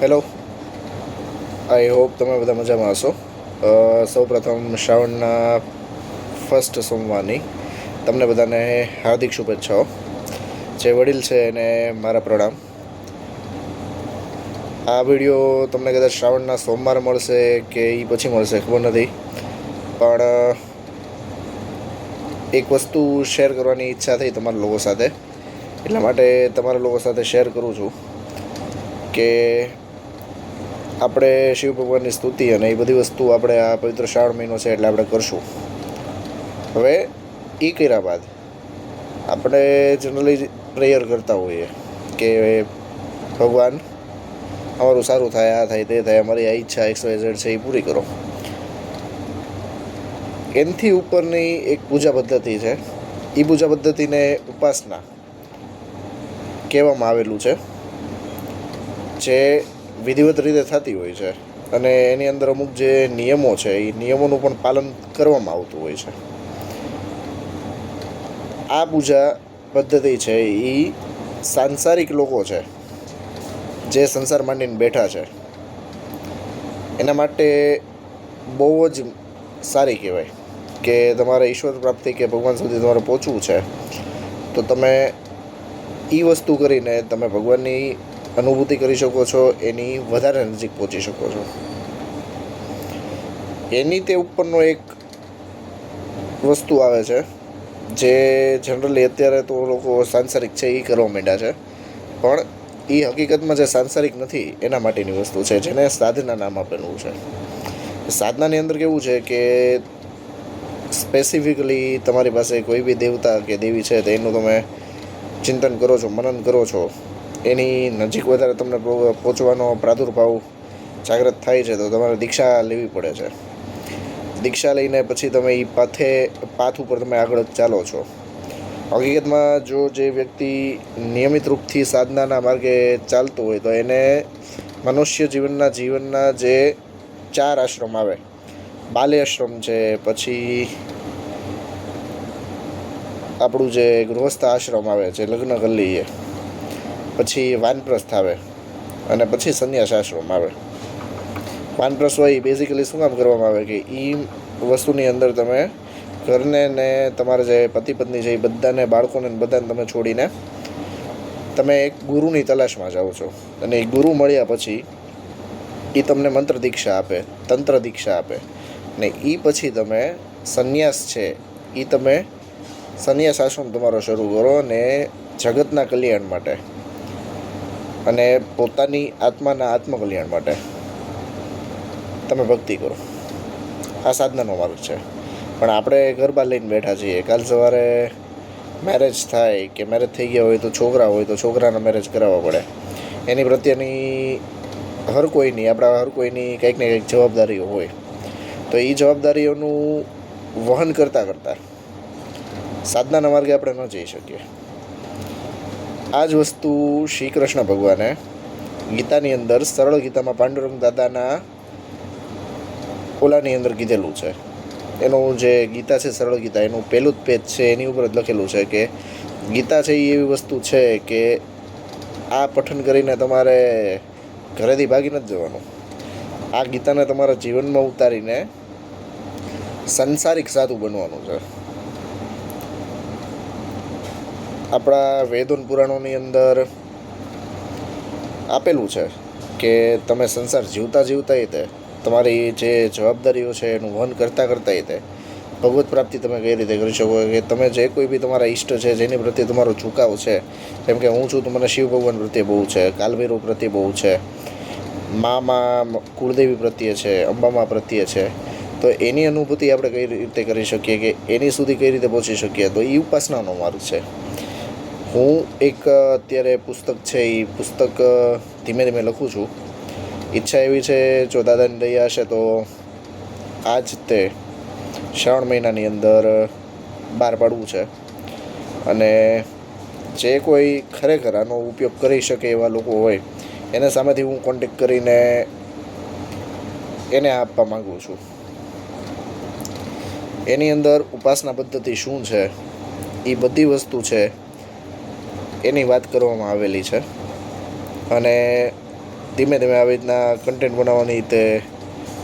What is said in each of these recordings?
Hello I hope તમે બધા મજામાં હશો. સૌ પ્રથમ શ્રાવણના ફર્સ્ટ સોમવારની તમને બધાને હાર્દિક શુભેચ્છાઓ. જે વડીલ છે એને મારા પ્રણામ. આ વીડિયો તમને કદાચ શ્રાવણના સોમવાર મળશે કે એ પછી મળશે, ખબર નથી. પણ એક વસ્તુ શેર કરવાની ઈચ્છા થઈ તમારા લોકો સાથે. એટલા માટે તમારા લોકો સાથે શેર કરું છું કે આપણે શિવ ભગવાનની સ્તુતિ અને એ બધી વસ્તુ આપણે આ પવિત્ર શ્રાવણ મહિનો છે એટલે આપણે કરશું. હવે એ કર્યા બાદ આપણે જનરલી પ્રેયર કરતા હોઈએ કે ભગવાન, અમારું સારું થાય, આ થાય, તે થાય, અમારી આ ઈચ્છા એક્સ વાય છે એ પૂરી કરો. એનથી ઉપરની એક પૂજા પદ્ધતિ છે એ પૂજા પદ્ધતિને ઉપાસના કહેવામાં આવેલું છે, જે વિધિવત રીતે થતી હોય છે. અને એની અંદર અમુક જે નિયમો છે, એ નિયમોનું પણ પાલન કરવામાં આવતું હોય છે. આ પૂજા પદ્ધતિ છે, એ સાંસારિક લોકો છે, જે સંસાર માંડીને બેઠા છે. એના માટે બહુ જ સારી કહેવાય કે તમારે ઈશ્વર પ્રાપ્તિ કે ભગવાન સુધી તમારે પહોંચવું છે. તો તમે એ વસ્તુ કરીને તમે ભગવાનની અનુભૂતિ કરી શકો છો, એની વધારે નજીક પહોંચી શકો છો. એની તે ઉપરનો એક વસ્તુ આવે છે, જે જનરલી અત્યારે તો લોકો સાંસારિક છે એ કરવા માંડ્યા છે. પણ એ હકીકતમાં જે સાંસારિક નથી, એના માટેની વસ્તુ છે, જેને સાધના નામ આપેલું છે. સાધનાની અંદર કેવું છે કે સ્પેસિફિકલી તમારી પાસે કોઈ બી દેવતા કે દેવી છે, તો એનું તમે ચિંતન કરો છો, મનન કરો છો એની નજીક વધારે તમને પહોંચવાનો પ્રાદુર્ભાવ જાગૃત થાય છે, તો તમારે દીક્ષા લેવી પડે છે. દીક્ષા લઈને પછી તમે એ પાથે, પાથ ઉપર તમે આગળ ચાલો છો. હકીકતમાં જો જે વ્યક્તિ નિયમિત રૂપથી સાધનાના માર્ગે ચાલતો હોય, તો એને મનુષ્ય જીવનના જીવનના જે ચાર આશ્રમ આવે, બાલ્ય આશ્રમ છે, પછી આપણું જે ગૃહસ્થ આશ્રમ આવે છે લગ્ન ગલ્લી પછી વાનપ્રસ્થ આવે અને પછી સંન્યાસ આશ્રમ આવે. વાનપ્રસ્થ હોય બેઝિકલી શું કામ કરવામાં આવે કે એ વસ્તુની અંદર તમે ઘરને ને તમારા જે પતિ પત્ની છે એ બધાને, બાળકોને બધાને તમે છોડીને તમે એક ગુરુની તલાશમાં જાઓ છો. અને એ ગુરુ મળ્યા પછી એ તમને મંત્ર દીક્ષા આપે, તંત્ર દીક્ષા આપે. ને એ પછી તમે સંન્યાસ છે એ તમે સંન્યાસ આશ્રમ તમારો શરૂ કરો અને જગતના કલ્યાણ માટે. અને પોતાની આત્માના આત્મકલ્યાણ માટે તમે ભક્તિ કરો. આ સાધનાનો માર્ગ છે. પણ આપણે ગરબા લઈને બેઠા છીએ. કાલ સવારે મેરેજ થાય કે મેરેજ થઈ ગયા હોય તો છોકરા હોય તો છોકરાના મેરેજ કરાવવા પડે. એની પ્રત્યેની હર કોઈની, આપણા હર કોઈની કંઈક ને કંઈક જવાબદારીઓ હોય. તો એ જવાબદારીઓનું વહન કરતાં કરતાં સાધનાના માર્ગે આપણે ન જઈ શકીએ. આ જ વસ્તુ શ્રી કૃષ્ણ ભગવાને ગીતાની અંદર સરળ ગીતામાં પાંડુરંગ દાદાના ઓલાની અંદર કીધેલું છે. એનું જે ગીતા છે, સરળ ગીતા, એનું પહેલું જ પેજ છે, એની ઉપર જ લખેલું છે કે ગીતા છે એ એવી વસ્તુ છે કે આ પઠન કરીને તમારે ઘરેથી ભાગી નથી જવાનું. આ ગીતાને તમારા જીવનમાં ઉતારીને સંસારિક સાધુ બનવાનું છે. આપણા વેદોન પુરાણોની અંદર આપેલું છે કે તમે સંસાર જીવતા જીવતા તે, તમારી જે જવાબદારીઓ છે એનું વહન કરતાં કરતાં તે. ભગવત પ્રાપ્તિ તમે કઈ રીતે કરી શકો? કે તમે જે કોઈ બી તમારા ઈષ્ટ છે, જેની પ્રત્યે તમારો ઝુકાવ છે, જેમ કે હું છું, તો મને શિવ ભગવાન પ્રત્યે બહુ છે, કાલભૈરવ પ્રત્યે બહુ છે, મામાં કુળદેવી પ્રત્યે છે, અંબામા પ્રત્યે છે, તો એની અનુભૂતિ આપણે કઈ રીતે કરી શકીએ કે એની સુધી કઈ રીતે પહોંચી શકીએ? તો એ ઉપાસનાનો માર્ગ છે. હું એક અત્યારે પુસ્તક છે એ પુસ્તક ધીમે ધીમે લખું છું. ઈચ્છા એવી છે, જો દાદાની દયા હશે તો આ જ તે શ્રાવણ મહિનાની અંદર બહાર પાડવું છે. અને જે કોઈ ખરેખર આનો ઉપયોગ કરી શકે એવા લોકો હોય, એને સામેથી હું કોન્ટેક કરીને એને આપવા માગું છું. એની અંદર ઉપાસના પદ્ધતિ શું છે એ બધી વસ્તુ છે એની વાત કરવામાં આવેલી છે. અને ધીમે ધીમે આવી રીતના કન્ટેન્ટ બનાવવાની તે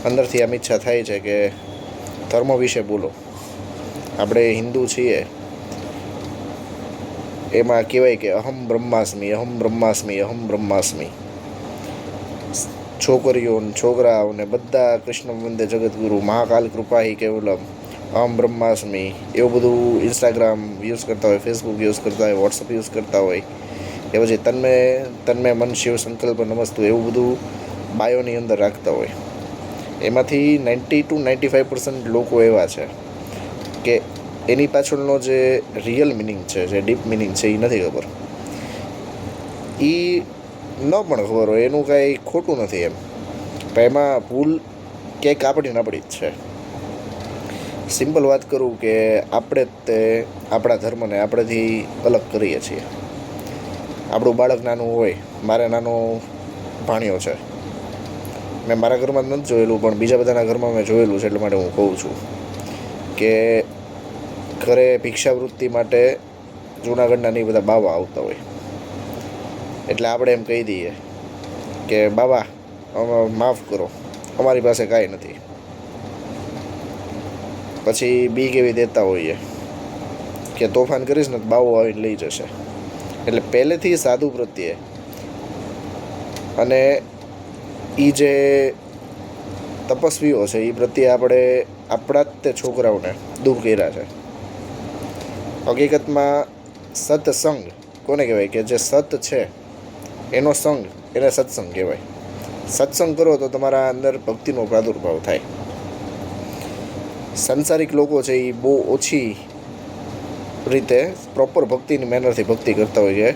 અંદરથી આમ ઈચ્છા થાય છે કે ધર્મ વિશે બોલો. આપણે હિન્દુ છીએ. એમાં કહેવાય કે અહમ બ્રહ્માસ્મી અહમ બ્રહ્માસ્મી, અહમ બ્રહ્માસ્મિ. છોકરીઓ છોકરાઓને બધા કૃષ્ણ વંદે જગતગુરુ મહાકાલ કૃપાહી કેવલમ અહમ બ્રહ્માસ્મી, એવું બધું ઇન્સ્ટાગ્રામ યુઝ કરતા હોય ફેસબુક યુઝ કરતા હોય વોટ્સઅપ યુઝ કરતા હોય, કે પછી તન્મે તન્મે મન શિવ સંકલ્પ નમસ્તુ એવું બધું બાયોની અંદર રાખતા હોય. એમાંથી ninety two ninety five percent લોકો એવા છે, કે એની પાછળનો જે રિયલ મિનિંગ છે, જે ડીપ મિનિંગ છે એ નથી ખબર. એ ન પણ ખબર હોય, એનું કાંઈ ખોટું નથી એમ. પણ એમાં ભૂલ ક્યાંક આપણી નબળી જ છે. સિમ્પલ વાત કરું કે આપણે જ તે આપણા ધર્મને આપણેથી અલગ કરીએ છીએ. આપણું બાળક નાનું હોય, મારે નાનો ભાણ્યો છે. મેં મારા ઘરમાં નથી જોયેલું, પણ બીજા બધાના ઘરમાં મેં જોયેલું છે, એટલે માટે હું કહું છું કે ઘરે ભિક્ષાવૃત્તિ માટે જૂનાગઢના ને એ બધા બાવા આવતા હોય. એટલે આપણે એમ કહી દઈએ કે, બાબા માફ કરો, અમારી પાસે કાંઈ નથી. પછી બી કેવી દેતા હોઈએ. કે તોફાન કરીશ ને બાવો આવીને લઈ જશે. એટલે પહેલેથી સાધુ પ્રત્યે. અને એ જે તપસ્વીઓ છે એ પ્રત્યે આપણે આપણા જ તે છોકરાઓને દૂર કર્યા છે. હકીકતમાં સત્સંગ કોને કહેવાય? કે જે સત છે, એનો સંગ એને સત્સંગ કહેવાય. સત્સંગ કરો તો તમારા અંદર ભક્તિનો પ્રાદુર્ભાવ થાય. સંસારિક લોકો છે એ બહુ ઓછી રીતે પ્રોપર ભક્તિની મેનરથી ભક્તિ કરતા હોય કે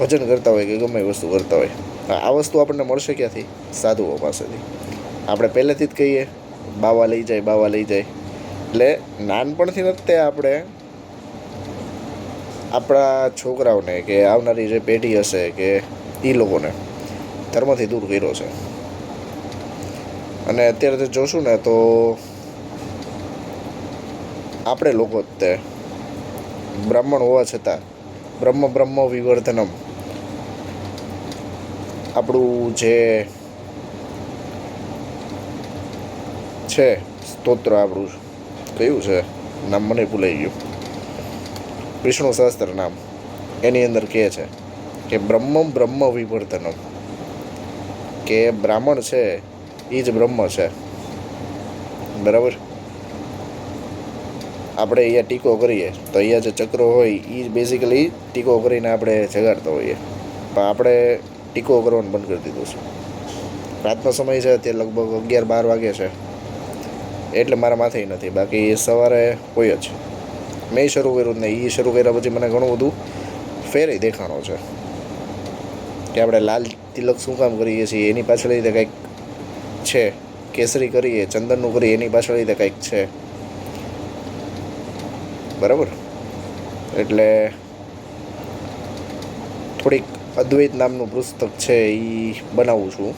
ભજન કરતા હોય કે ગમે વસ્તુ કરતા હોય. આ વસ્તુ આપણને મળશે ક્યાંથી? સાધુઓ પાસેથી. આપણે પહેલેથી જ કહીએ, બાવા લઈ જાય, બાવા લઈ જાય. એટલે નાનપણથી નથી તે આપણે આપણા છોકરાઓને કે આવનારી જે પેઢી હશે કે એ લોકોને ધર્મથી દૂર કર્યો છે. અને અત્યારે જોશું ને તો આપણે લોકો જ તે બ્રાહ્મણ હોવા છતાં બ્રહ્મ બ્રહ્મ વિવર્ધનમ. આપણું જે છે સ્તોત્ર આપણું કયું છે? નામ મને ભૂલાઈ ગયું. વિષ્ણુ શાસ્ત્ર નામ. એની અંદર કહે છે કે બ્રહ્મ બ્રહ્મ વિવર્ધનમ. કે બ્રાહ્મણ છે એ જ બ્રહ્મ છે. બરાબર? આપણે અહીંયા ટીકો કરીએ. તો અહીંયા જે ચક્રો હોય એ બેઝિકલી ટીકો કરીને આપણે જગાડતા હોઈએ. પણ આપણે ટીકો કરવાનું બંધ કરી દીધું છે. રાતનો સમય છે તે લગભગ અગિયાર બાર વાગે છે. એટલે મારા માથે નથી. બાકી સવારે હોય જ. મેં શરૂ કર્યું નહીં એ શરૂ કર્યા પછી મને ઘણું બધું ફેરે દેખાણો છે. કે આપણે લાલ તિલક શું કામ કરીએ છીએ, એની પાછળ રીતે કંઈક છે. કેસરી કરીએ, ચંદનનું કરીએ, એની પાછળ રીતે કંઈક છે. બરાબર? એટલે થોડીક અદ્વૈત નામનું પુસ્તક છે એ બનાવું છું.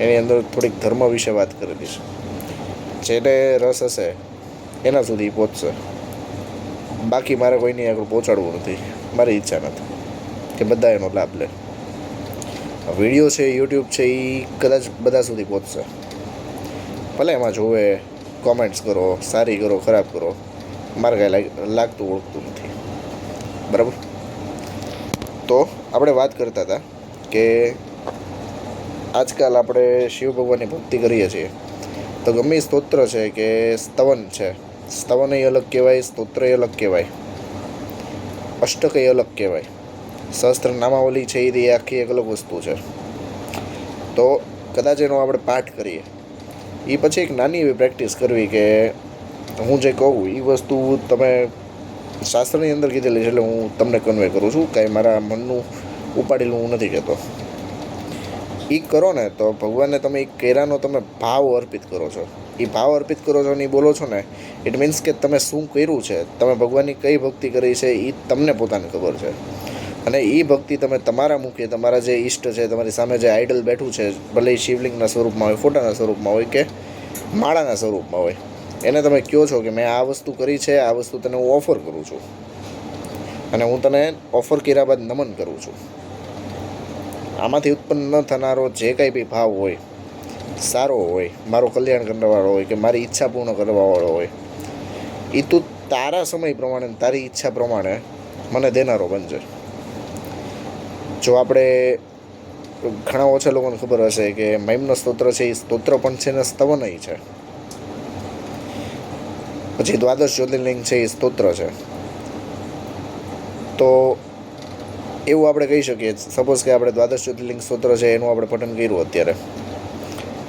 એની અંદર થોડીક ધર્મ વિશે વાત કરેલી છે. જેને રસ હશે, એના સુધી પહોંચશે. બાકી મારે કોઈની આગળ પહોંચાડવું નથી. મારી ઈચ્છા નથી કે બધા એનો લાભ લે. વીડિયો છે, યુટ્યુબ છે એ કદાચ બધા સુધી પહોંચશે. ભલે એમાં જોવે કોમેન્ટ્સ કરો, સારી કરો, ખરાબ કરો. મારે કાંઈ લાગતું ઓળખતું નથી. બરાબર? તો આપણે વાત કરતા હતા કે આજકાલ આપણે શિવ ભગવાનની ભક્તિ કરીએ છીએ. તો ગમે સ્તોત્ર છે કે સ્તવન છે સ્તવન એ અલગ કહેવાય સ્તોત્ર એ અલગ કહેવાય અષ્ટક એ અલગ કહેવાય. સહસ્ત્ર નામાવલી છે એ આખી એક અલગ વસ્તુ છે. તો કદાચ એનો આપણે પાઠ કરીએ. એ પછી એક નાની એવી પ્રેક્ટિસ કરવી કે હું જે કહું એ વસ્તુ તમે શાસ્ત્રની અંદર કીધેલી છે એટલે હું તમને કન્વે કરું છું. કાંઈ મારા મનનું ઉપાડેલું હું નથી કહેતો. એ કરો ને તો ભગવાનને તમે એ કેરાનો તમે ભાવ અર્પિત કરો છો. એ ભાવ અર્પિત કરો છો ને એ બોલો છો ને ઇટ મીન્સ કે તમે શું કર્યું છે? તમે ભગવાનની કઈ ભક્તિ કરી છે? એ તમને પોતાને ખબર છે. અને એ ભક્તિ તમે તમારા મુખે, તમારા જે ઈષ્ટ છે, તમારી સામે જે આઈડલ બેઠું છે, ભલે શિવલિંગના સ્વરૂપમાં હોય, ફોટાના સ્વરૂપમાં હોય કે માળાના સ્વરૂપમાં હોય એને તમે કહો છો કે મેં આ વસ્તુ કરી છે, આ વસ્તુ તને હું ઓફર કરું છું. અને હું તને ઓફર કર્યા બાદ નમન કરું છું. આમાંથી ઉત્પન્ન ન થનારો જે કાંઈ બી ભાવ હોય, સારો હોય, મારું કલ્યાણ કરવાવાળો હોય કે મારી ઈચ્છા પૂર્ણ કરવાવાળો હોય એ તું તારા સમય પ્રમાણે તારી ઈચ્છા પ્રમાણે મને દેનારો બનશે જો આપણે ઘણા ઓછા લોકોને ખબર હશે કે મહિમનો સ્તોત્ર છે એ સ્તોત્ર પણ છે ને સ્તવનય છે. પછી દ્વાદશ જ્યોતિર્લિંગ છે એ સ્તોત્ર છે. તો એવું આપણે કહી શકીએ. સપોઝ કે આપણે દ્વાદશ જ્યોતિર્લિંગ સ્તોત્ર છે એનું આપણે પઠન કર્યું અત્યારે.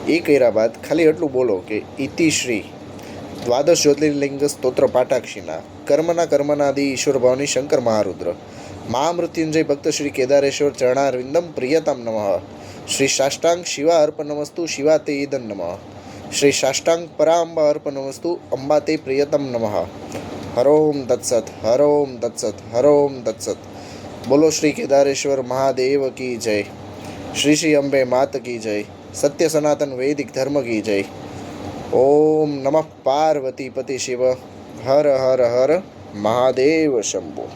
એ કર્યા બાદ ખાલી એટલું બોલો કે ઇતિ શ્રી દ્વાદશ જ્યોતિર્લિંગ સ્તોત્ર પાટાક્ષીના કર્મના કર્મનાદિ ઈશ્વર ભાવની શંકર મહારુદ્ર. મહામૃત્યુંજય ભક્ત શ્રી કેદારેશ્વર ચરણારવિંદમ પ્રિયતમ નમઃ. શ્રી સાષ્ટાંગ શિવા અર્પણમસ્તુ શિવા તે ઈદન નમઃ. શ્રી સાષ્ટાંગ પરાંબા અર્પણમસ્તુ અંબા તે પ્રિયતમ નમઃ. હરોમ તત્સત હરોમ તત્સત હરોમ તત્સત. બોલો શ્રી કેદારેશ્વર મહાદેવ કી જય. શ્રી શ્રી અંબે માત કી જય. સત્ય સનાતન વૈદિક ધર્મ કી જય. ઓમ નમઃ પાર્વતી પતિ શિવ. હર હર હર મહાદેવ શંભુ.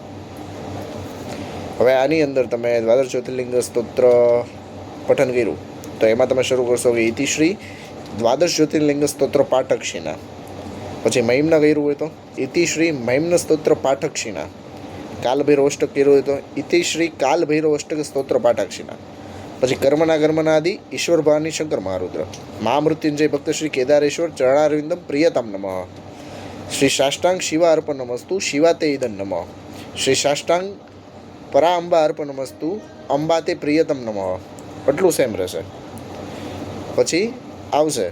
હવે આની અંદર તમે દ્વાદર જ્યોતિર્લિંગ સ્તોત્ર પઠન કર્યું. તો એમાં તમે શરૂ કરશો કે ઇતિશ્રી દ્વાદશ જ્યોતિર્લિંગ સ્તોત્ર પાઠક્ષિણા પછી મહિમના કર્યું હોય તો? ઇતિશ્રી મહિમ્ન સ્તોત્ર પાઠક્ષીના કાલભૈરવ અષ્ટક કર્યું હોય તો? ઇતિશ્રી કાલભૈરવ અષ્ટક સ્તોત્ર પાઠક્ષીના પછી કર્મના કર્મના આદિ ઈશ્વર ભાની શંકર મહારુદ્ર. મહામૃત્યુંજય ભક્ત શ્રી કેદારેશ્વર ચરણારવિંદમ પ્રિયતમ નમઃ. શ્રી સાષ્ટાંગ શિવા અર્પણમસ્તુ શિવા તે ઈદન નમઃ. શ્રી સાષ્ટાંગ પરા અંબા અર્પણમસ્તુ અંબા તે પ્રિયતમ નમઃ. એટલું સેમ રહેશે. પછી આવશે.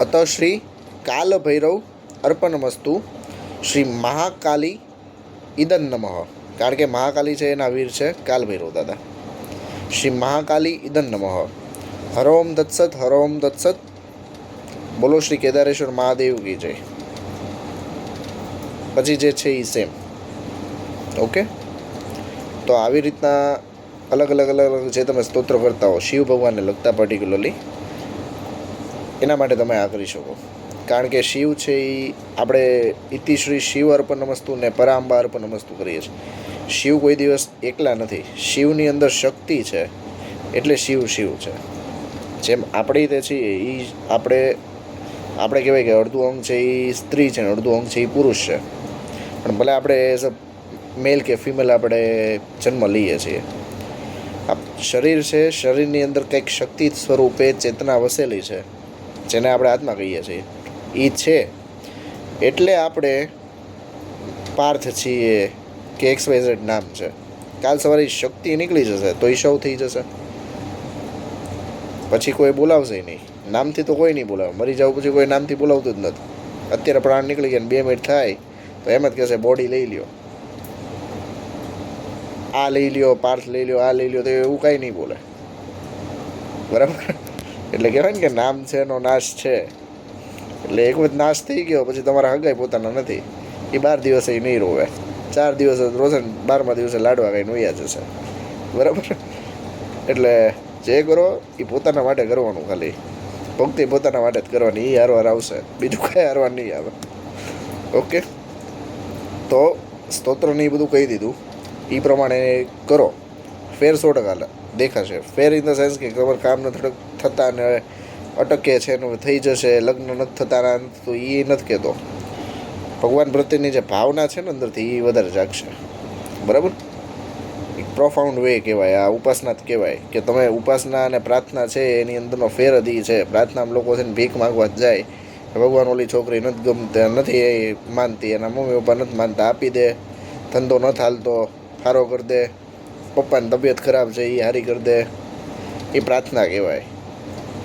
અત શ્રી કાલ ભૈરવ અર્પણમસ્તુ શ્રી મહાકાલી ઈદન નમઃ. કારણ કે મહાકાલી છે, એના વીર છે કાલ ભૈરવ દાદા. શ્રી મહાકાલી ઈદન નમઃ. હરોમ દત્સત હરોમ દત્સત. બોલો શ્રી કેદારેશ્વર મહાદેવ કી જય. પછી જે છે એ સેમ ઓકે તો આવી રીતના અલગ અલગ અલગ જે તમે સ્તોત્ર કરતા હો, શિવ ભગવાનને લગતા પર્ટિક્યુલરલી એના માટે તમે આ કરી શકો. કારણ કે શિવ છે એ આપણે ઇતિશ્રી શિવ અર્પણ નમસ્તુ ને પરાંબા અર્પણ નમસ્તુ કરીએ છીએ. શિવ કોઈ દિવસ એકલા નથી. શિવની અંદર શક્તિ છે. એટલે શિવ શિવ છે. જેમ આપણે તે છીએ એ આપણે આપણે કહેવાય કે અડધું અંગ છે એ સ્ત્રી છે ને અડધું અંગ છે એ પુરુષ છે. પણ ભલે આપણે એઝ અ મેલ કે ફિમેલ આપણે જન્મ લઈએ છીએ. શરીર છે, શરીરની અંદર કંઈક શક્તિ સ્વરૂપે ચેતના વસેલી છે. જેને આપણે આત્મા કહીએ છીએ. એ છે. એટલે આપણે પાર્થ છીએ કે એક્સ વાય ઝેડ નામ છે. કાલ સવારે શક્તિ નીકળી જશે તો એ શવ થઈ જશે. પછી કોઈ બોલાવશે નહીં. નામથી તો કોઈ નહીં બોલાવે. મરી જાવ પછી કોઈ નામથી બોલાવતું જ નથી. અત્યારે પ્રાણ નીકળી ગયા બે મિનિટ થાય, તો એમ જ કહેશે બોડી લઈ લ્યો. આ લઈ લ્યો, પાર્થ લઈ લ્યો, આ લઈ લ્યો, તો એવું કાંઈ નહીં બોલે. બરાબર? એટલે કહેવાય ને કે નામ છે એનો નાશ છે. એટલે એક વખત નાશ થઈ ગયો, પછી તમારા હગાઈ પોતાના નથી. એ બાર દિવસે એ નહીં રોવે. ચાર દિવસે રોશે બારમા દિવસે લાડવા ખાઈને નોયા જશે. બરાબર? એટલે જે કરો એ પોતાના માટે કરવાનું ખાલી. ભક્તિ પોતાના માટે જ કરવાની એ હારવાર આવશે. બીજું કાંઈ હારવાર નહીં આવે. ઓકે? તો સ્તોત્રને એ બધું કહી દીધું. એ પ્રમાણે કરો. ફેર સો ટકા દેખાશે. ફેર ઇન ધ સેન્સ કે ખબર, કામ નથી થતા ને અટકે છે ને થઈ જશે, લગ્ન નથી થતા તો એ નથી કહેતો. ભગવાન પ્રત્યેની જે ભાવના છે ને અંદરથી એ વધારે જાગશે. બરાબર? એક પ્રોફાઉન્ડ વે કહેવાય, આ ઉપાસના જ કહેવાય કે તમે ઉપાસના અને પ્રાર્થના છે એની અંદરનો ફેર જ છે. પ્રાર્થનામાં લોકો છે ને ભીખ માગવા જાય. ભગવાન ઓલી છોકરી નથી ગમતી, નથી એ માનતી, એના મમ્મી પપ્પા નથી માનતા, આપી દે, ધંધો ન થાલતો સારો કરી દે, પપ્પાની તબિયત ખરાબ છે એ હારી કરી દે. એ પ્રાર્થના કહેવાય.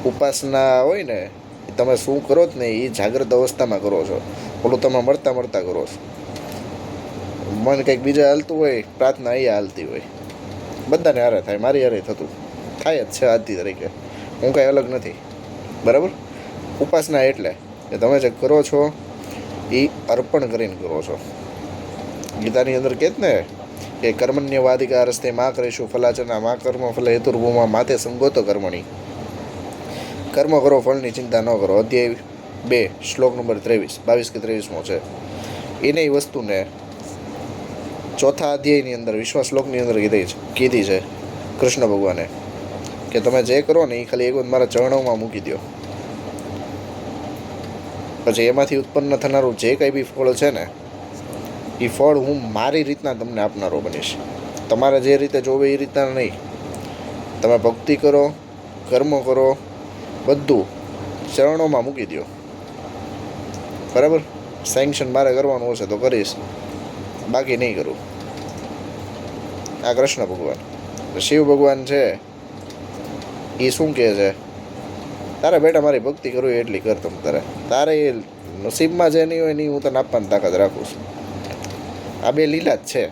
ઉપાસના હોય ને તમે શું કરો જ ને એ જાગ્રત અવસ્થામાં કરો છો. ઓલું તમે મળતા મળતા કરો છો. મન કંઈક બીજા હાલતું હોય, પ્રાર્થના અહીંયા હાલતી હોય. બધાને હારે થાય, મારી હારે થતું. થાય જ છે આજથી તરીકે. હું કાંઈ અલગ નથી. બરાબર? ઉપાસના એટલે કે તમે જે કરો છો, એ અર્પણ કરીને કરો છો. ગીતાની અંદર કહે ને, કે કર્મણ્યવાધિકાર રસ્તે માં કરીશું ફલાચના, માં કર્મ ફલ હેતુર્ભૂમાં માતે સંગોતો કર્મણી. કર્મ કરો ફળની ચિંતા ન કરો. અધ્યાય બે, શ્લોક નંબર ત્રેવીસ, બાવીસ કે ત્રેવીસમો છે. એને એ વસ્તુને ચોથા અધ્યાયની અંદર વિશ્વા શ્લોકની અંદર કીધી છે કીધી છે કૃષ્ણ ભગવાને કે તમે જે કરો ને એ ખાલી એક મારા ચરણોમાં મૂકી દો પછી એમાંથી ઉત્પન્ન થનારું જે કંઈ બી ફળ છે ને એ ફળ હું મારી રીતના તમને આપનારો બનીશ. તમારે જે રીતે જોવે એ રીતના નહીં. તમે ભક્તિ કરો, કર્મ કરો બધું ચરણોમાં મૂકી દો બરાબર? સેન્કશન મારે કરવાનું હશે તો કરીશ. બાકી નહીં કરું. આ કૃષ્ણ ભગવાન. શિવ ભગવાન છે. એ શું કહે છે? તારે બેટા મારી ભક્તિ કરવી એટલી કર તમ તારે. તારે એ નસીબમાં જે નહીં હોય નહીં હું તને આપવાની તાકાત રાખું છું. આ બે લીલા જ છે.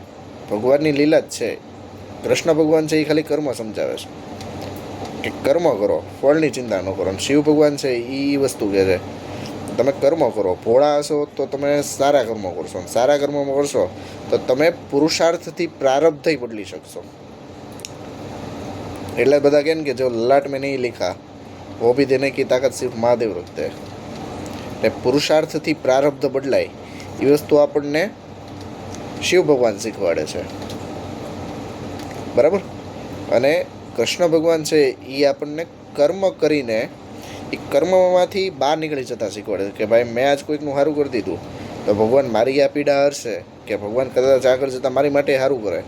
ભગવાનની લીલા જ છે. કૃષ્ણ ભગવાન છે એ ખાલી કર્મ સમજાવે છે. કે કર્મ કરો, ફળની ચિંતા ન કરો. શિવ ભગવાન છે, એ વસ્તુ કહે છે, તમે કર્મ કરો, ભોળા હશો તો તમે સારા કર્મો કરશો. સારા કર્મો કરશો તો તમે પુરુષાર્થથી પ્રારબ્ધથી બદલી શકશો. એટલે બધા કહે કે જો લલાટ મેં નહીં લીખા, વો ભી દેને કી તાકાત સિર્ફ મહાદેવ રખતે. એટલે પુરુષાર્થથી પ્રારબ્ધ બદલાય, એ વસ્તુ આપણને શિવ ભગવાન શીખવાડે છે. બરાબર? અને કૃષ્ણ ભગવાન છે એ આપણને કર્મ કરીને એ કર્મમાંથી બહાર નીકળી જતા શીખવાડે છે કે ભાઈ, મેં આજ કોઈકનું સારું કરી દીધું. તો ભગવાન મારી આ પીડા હરશે કે ભગવાન કદાચ આગળ જતાં મારી માટે સારું કરે.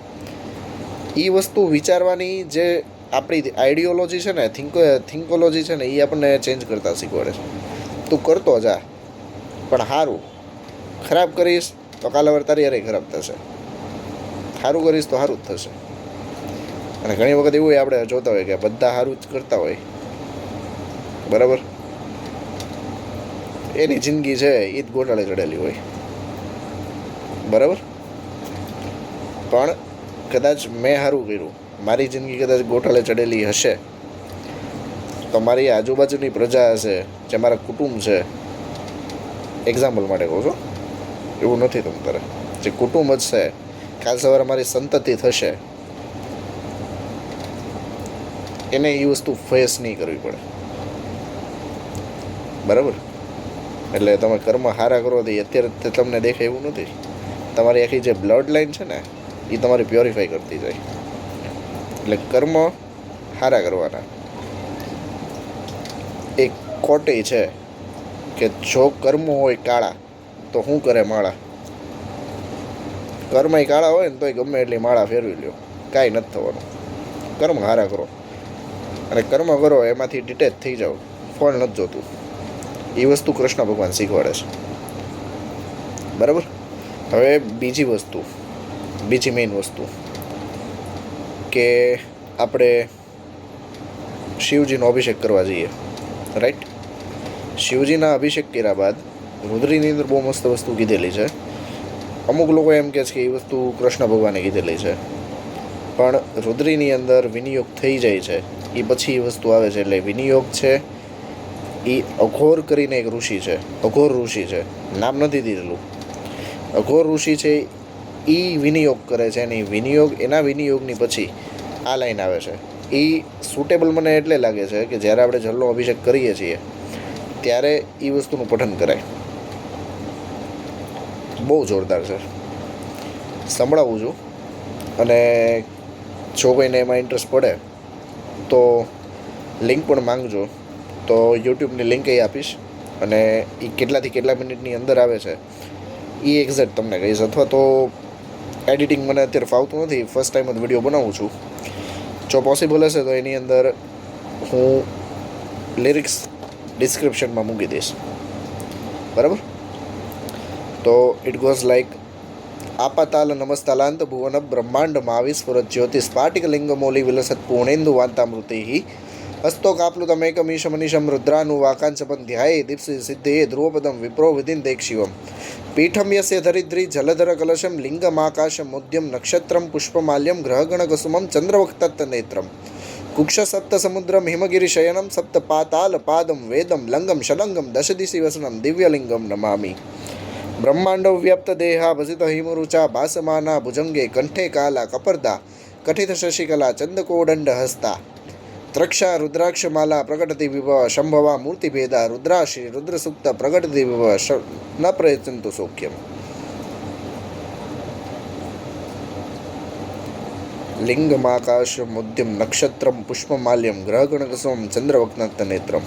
એ વસ્તુ વિચારવાની જે આપણી આઈડિયોલોજી છે ને થિંકો થિંકોલોજી છે ને એ આપણને ચેન્જ કરતા શીખવાડે છે. તું કરતો જા, પણ સારું ખરાબ કરીશ તો કાલે વાર તારી અરે ખરાબ થશે. સારું કરીશ તો સારું જ થશે. અને ઘણી વખત એવું આપણે જોતા હોય કે બધા સારું જ કરતા હોય. બરાબર? એની જિંદગી છે, એ જ ગોટાળે ચડેલી હોય. બરાબર? પણ કદાચ મેં સારું કર્યું. મારી જિંદગી કદાચ ગોટાળે ચડેલી હશે. તો મારી આજુબાજુની પ્રજા હશે, જે મારા કુટુંબ છે. એક્ઝામ્પલ માટે કહું છું. એવું નથી તમ તારે. જે કુટુંબ જ છે. કાલ સવારે મારી સંતતિ થશે. એને એ વસ્તુ ફેસ નહીં કરવી પડે. બરાબર? એટલે તમે કર્મ સારા કરો તો અત્યારે તમને દેખાય એવું નથી. તમારી આખી જે બ્લડ લાઈન છે ને એ તમારી પ્યોરિફાઈ કરતી જાય. એટલે કર્મ સારા કરવાના. એક ખોટી છે કે જો કર્મ હોય કાળા, તો શું કરે માળા? કર્મ કાળા હોય ને તોય ગમે એટલી માળા ફેરવી લ્યો. કાંઈ નથી થવાનું. કર્મ હારા કરો. અને કર્મ કરો, એમાંથી ડિટેચ થઈ જાઓ. ફળ નથી જોતું. એ વસ્તુ કૃષ્ણ ભગવાન શીખવાડે છે. બરાબર? હવે બીજી વસ્તુ, બીજી મેઇન વસ્તુ, કે આપણે શિવજીનો અભિષેક કરવા જઈએ. રાઈટ શિવજીના અભિષેક કર્યા બાદ રુદ્રીની અંદર બહુ મસ્ત વસ્તુ કીધેલી છે. અમુક લોકો એમ કહે છે કે એ વસ્તુ કૃષ્ણ ભગવાને કીધેલી છે. પણ રુદ્રીની અંદર વિનિયોગ થઈ જાય છે. એ પછી એ વસ્તુ આવે છે એટલે વિનિયોગ છે. એ અઘોર કરીને એક ઋષિ છે. અઘોર ઋષિ છે. નામ નથી દીધેલું. અઘોર ઋષિ છે એ વિનિયોગ કરે છે અને વિનિયોગ એના વિનિયોગની પછી આ લાઈન આવે છે. એ સુટેબલ મને એટલે લાગે છે કે જ્યારે આપણે જલનો અભિષેક કરીએ છીએ, ત્યારે એ વસ્તુનું પઠન કરાય. બહુ જોરદાર છે. સંભળાવું છું. અને જો કોઈને એમાં ઇન્ટરેસ્ટ પડે, તો લિંક પણ માંગજો. તો યુટ્યુબની લિંક એ આપીશ અને એ કેટલાથી કેટલા મિનિટની અંદર આવે છે એ એક્ઝેક્ટ તમને કહીશ. અથવા તો એડિટિંગ મને અત્યારે ફાવતું નથી ફર્સ્ટ ટાઈમ જ વીડિયો બનાવું છું. જો પોસિબલ હશે તો એની અંદર હું લિરિક્સ ડિસ્ક્રિપ્શનમાં મૂકી દઈશ. બરાબર? તો ઇટ ગોઝ લાઈક ఆపతాల నమస్తలాంత భువన బ్రహ్మాండ మావిస్ఫుర జ్యోతి ಆಪತಾಲನಮ ಸ್ಥಳಾಂತ ಭುವನ ಬ್ರಹ್ಮಾಂಡ ಮಾವಿಸ್ಫುರ ಜ್ಯೋತಿ ಸ್ಫಾಟಿಕಲಿಂಗಮೌಲಿ మీష ಪೂರ್ಣೇಂದು రుద్రాను వాకాంచపం ధ్యాయ దిప్సి సిద్ధే ధ్రువపదం విప్రో విప్రోవిధిం దేక్షివం పీఠం యస్య దరిద్రి జలధర కలశం లింగమాకాశం ముద్యం నక్షత్రం పుష్పమాల్యం గ్రహగణకుసుమం చంద్రవక్తత్వనేత్రం కుక్ష సప్త సముద్రం హిమగిరి శయనం సప్త పాతాల పాదం వేదం లంగం శలంగం దశ దిశి వసనం దివ్యలింగం నమామి. દશદિશી વ્યપ્ત દેહા ભજિત હિમરુચા ભાસમાના ભુજંગે કંઠે કાલા કપરદા, કઠિત શશિકલા ચંદકોદંડ હસ્તા. ત્રક્ષા રુદ્રાક્ષમાલા પ્રગટતિ વિભવ શંભવા મૂર્તિભેદા રુદ્રાશ્રી રુદ્રસુક્ત પ્રગટતિ વિભવ ન પ્રયત્નતુ સૌખ્યમ લિંગમાકાશ નક્ષત્રમ પુષ્પમાલ્યમ ગ્રહગણકસમ ચંદ્રવક્નત નેત્રમ.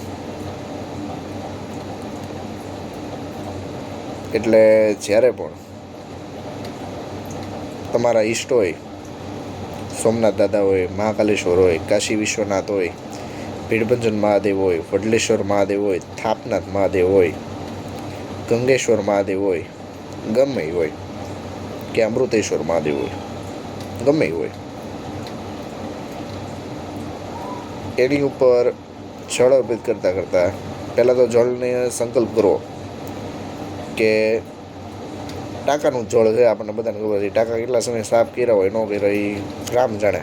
એટલે જ્યારે પણ તમારા ઈષ્ટ હોય, સોમનાથ દાદા હોય, મહાકાલેશ્વર હોય, કાશી વિશ્વનાથ હોય, ભીડભંજન મહાદેવ હોય, વડલેશ્વર મહાદેવ હોય, થાપનાથ મહાદેવ હોય, ગંગેશ્વર મહાદેવ હોય, ગમે હોય, કે અમૃતેશ્વર મહાદેવ હોય, ગમે હોય. એની ઉપર જળ અર્પિત કરતાં કરતાં પહેલાં તો જળને સંકલ્પ કરો. કે ટાંકાનું જળ છે, આપણને બધાને ખબર છે. ટાંકા કેટલા સમય સાફ કર્યા હોય, ન કર્યા એ રામ જાણે.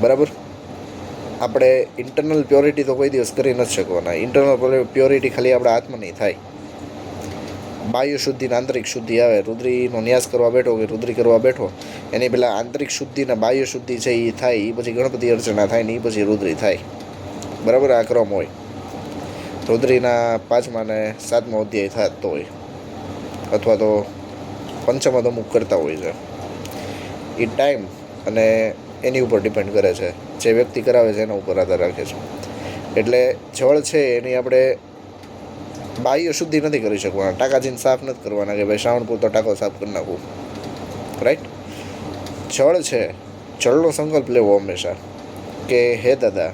બરાબર? આપણે ઇન્ટરનલ પ્યોરિટી તો કોઈ દિવસ કરી નથી શકવાના. ઇન્ટરનલ પ્યોરિટી ખાલી આપણા હાથમાં થાય. બાહ્ય શુદ્ધિ ને આંતરિક શુદ્ધિ આવે. રુદ્રીનો ન્યાસ કરવા બેઠો કે રુદ્રી કરવા બેઠો, એની પહેલાં આંતરિક શુદ્ધિ ને બાહ્ય શુદ્ધિ છે એ થાય એ પછી ગણપતિ અર્ચના થાય ને એ પછી રુદ્રી થાય. બરાબર? આ ક્રમ હોય. રુદ્રીના પાંચમા ને સાતમો અધ્યાય થતો હોય. અથવા તો પંચમદ અમુક કરતા હોય છે. એ ટાઈમ અને એની ઉપર ડિપેન્ડ કરે છે. જે વ્યક્તિ કરાવે છે એના ઉપર આધાર રાખે છે. એટલે જળ છે એની આપણે બાહ્ય શુદ્ધિ નથી કરી શકવાના. ટાંકાજીને સાફ નથી કરવાના કે ભાઈ શ્રાવણ પૂરતો ટાંકો સાફ કરી નાખવું રાઈટ જળ છે. જળનો સંકલ્પ લેવો હંમેશા. કે હે દાદા,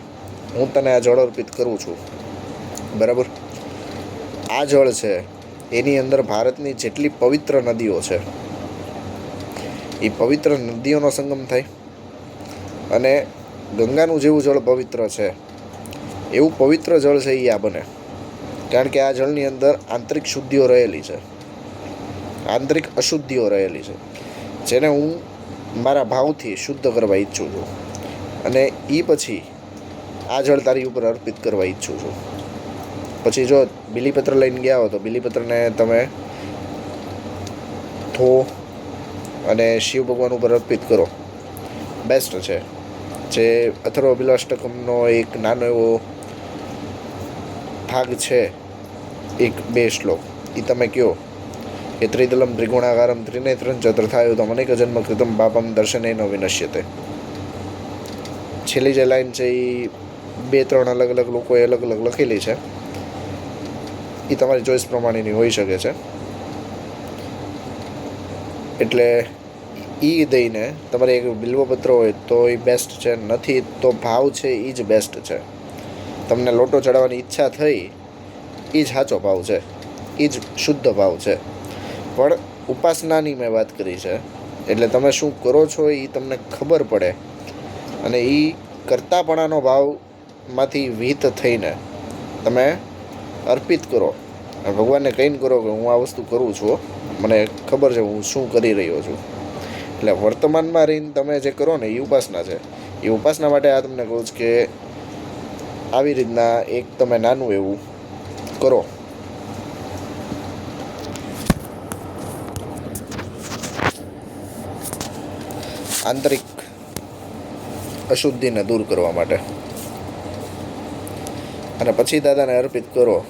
હું તને આ જળ અર્પિત કરું છું. બરાબર? આ જળ છે, એની અંદર ભારતની જેટલી પવિત્ર નદીઓ છે, એ પવિત્ર નદીઓનો સંગમ થાય. અને ગંગાનું જેવું જળ પવિત્ર છે, એવું પવિત્ર જળ છે એ આ બને. કારણ કે આ જળની અંદર આંતરિક શુદ્ધિઓ રહેલી છે. આંતરિક અશુદ્ધિઓ રહેલી છે. જેને હું મારા ભાવથી શુદ્ધ કરવા ઈચ્છું છું. અને એ પછી આ જળ તારી ઉપર અર્પિત કરવા ઈચ્છું છું. પછી જો બિલીપત્ર લઈને ગયા હો તો બિલીપત્રને તમે થો અને શિવ ભગવાન ઉપર અર્પિત કરો. બેસ્ટ છે. જે અથર્વ અભિલાષ્ટકમનો એક નાનો એવો ભાગ છે, એક બે શ્લોક. એ તમે કહો એ ત્રિદલમ ત્રિગુણાકારમ ત્રિનેત્રમ ચ તથાયુ તો અનેક જન્મ કૃતમ એનો વિનશ્ય વિનશ્યતે છેલ્લી જે લાઈન છે એ બે ત્રણ અલગ અલગ લોકોએ અલગ અલગ લખેલી છે. એ તમારી ચોઈસ પ્રમાણેની હોઈ શકે છે. એટલે એ દઈને તમારે એક બિલ્વપત્ર હોય તો એ બેસ્ટ છે, નથી તો ભાવ છે એ જ બેસ્ટ છે. તમને લોટો ચડાવવાની ઈચ્છા થઈ એ જ સાચો ભાવ છે એ જ શુદ્ધ ભાવ છે. પણ ઉપાસનાની મેં વાત કરી છે, એટલે તમે શું કરો છો એ તમને ખબર પડે. અને એ કરતાપણાનો ભાવમાંથી વિહિત થઈને તમે અર્પિત કરો. અને ભગવાનને કહીને કરો કે હું આ વસ્તુ કરું છું મને ખબર છે હું શું કરી રહ્યો છું. એટલે વર્તમાનમાં રહીને તમે જે કરો ને એ ઉપાસના છે. એ ઉપાસના માટે આ તમને કહું છું કે આવી રીતના એક તમે નાનું એવું કરો. આંતરિક અશુદ્ધિને દૂર કરવા માટે. અને પછી દાદાને અર્પિત કરો.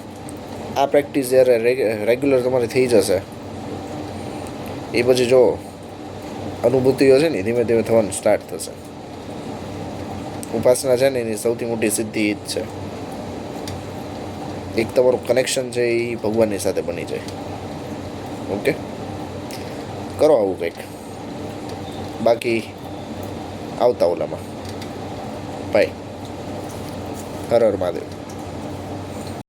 આ પ્રેક્ટિસ જ્યારે રેગ્યુલર તમારી થઈ જશે, એ પછી જો અનુભૂતિઓ છે ને ધીમે ધીમે થવાનું સ્ટાર્ટ થશે. ઉપાસના છે ને એની સૌથી મોટી સિદ્ધિ એ જ છે. એક તમારું કનેક્શન છે એ ભગવાનની સાથે બની જાય. ઓકે કરો આવું કંઈક. બાકી આવતા ઓલામાં. બાય હર હર મહાદેવ.